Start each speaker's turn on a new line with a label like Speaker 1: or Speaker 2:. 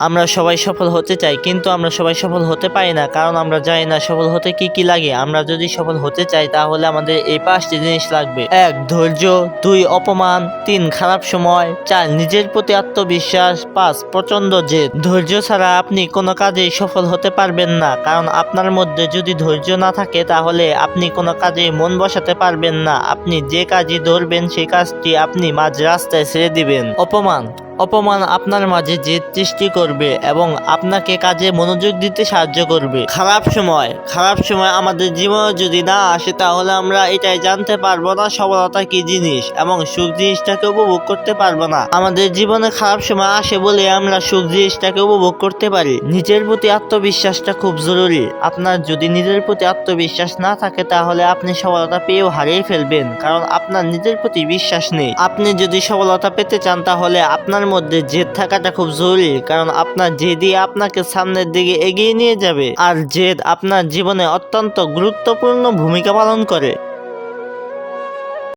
Speaker 1: আমরা সবাই সফল হতে চাই, কিন্তু আমরা সবাই সফল হতে পারি না, কারণ আমরা জানি না সফল হতে কি কি লাগে। আমরা যদি সফল হতে চাই, তাহলে আমাদের এই পাঁচটি জিনিস লাগবে। এক, ধৈর্য। দুই, অপমান। তিন, খারাপ সময়। চার, নিজের প্রতি আত্মবিশ্বাস। পাঁচ প্রচণ্ড জেদ। ধৈর্য ছাড়া আপনি কোনো কাজেই সফল হতে পারবেন না, কারণ আপনার মধ্যে যদি ধৈর্য না থাকে, তাহলে আপনি কোনো কাজে মন বসাতে পারবেন না। আপনি যে কাজই ধরবেন, সেই কাজটি আপনি মাঝ রাস্তায় ছেড়ে দিবেন। অপমান। অপমান আপনার মাঝে জেদ সৃষ্টি করবে এবং আপনাকে কাজে মনোযোগ দিতে সাহায্য করবে। খারাপ সময় খারাপ সময় আমাদের জীবনে যদি না আসে, তাহলে আমরা এটাই জানতে পারব না সফলতা কি জিনিস এবং সুখ জিনিসটাকে উপভোগ করতে পারব না। আমাদের জীবনে খারাপ সময় আসে বলে আমরা সুখ জিনিসটাকে উপভোগ করতে পারি। নিজের প্রতি আত্মবিশ্বাসটা খুব জরুরি। আপনার যদি নিজের প্রতি আত্মবিশ্বাস না থাকে, তাহলে আপনি সফলতা পেয়েও হারিয়ে ফেলবেন। কারণ আপনার নিজের প্রতি বিশ্বাস নেই। আপনি যদি সফলতা পেতে চান, তাহলে আপনার মধ্যে জেদ থাকাটা খুব জরুরি, কারণ আপনার জেদই আপনাকে সামনের দিকে এগিয়ে নিয়ে যাবে। আর জেদ আপনার জীবনে অত্যন্ত গুরুত্বপূর্ণ ভূমিকা পালন করে।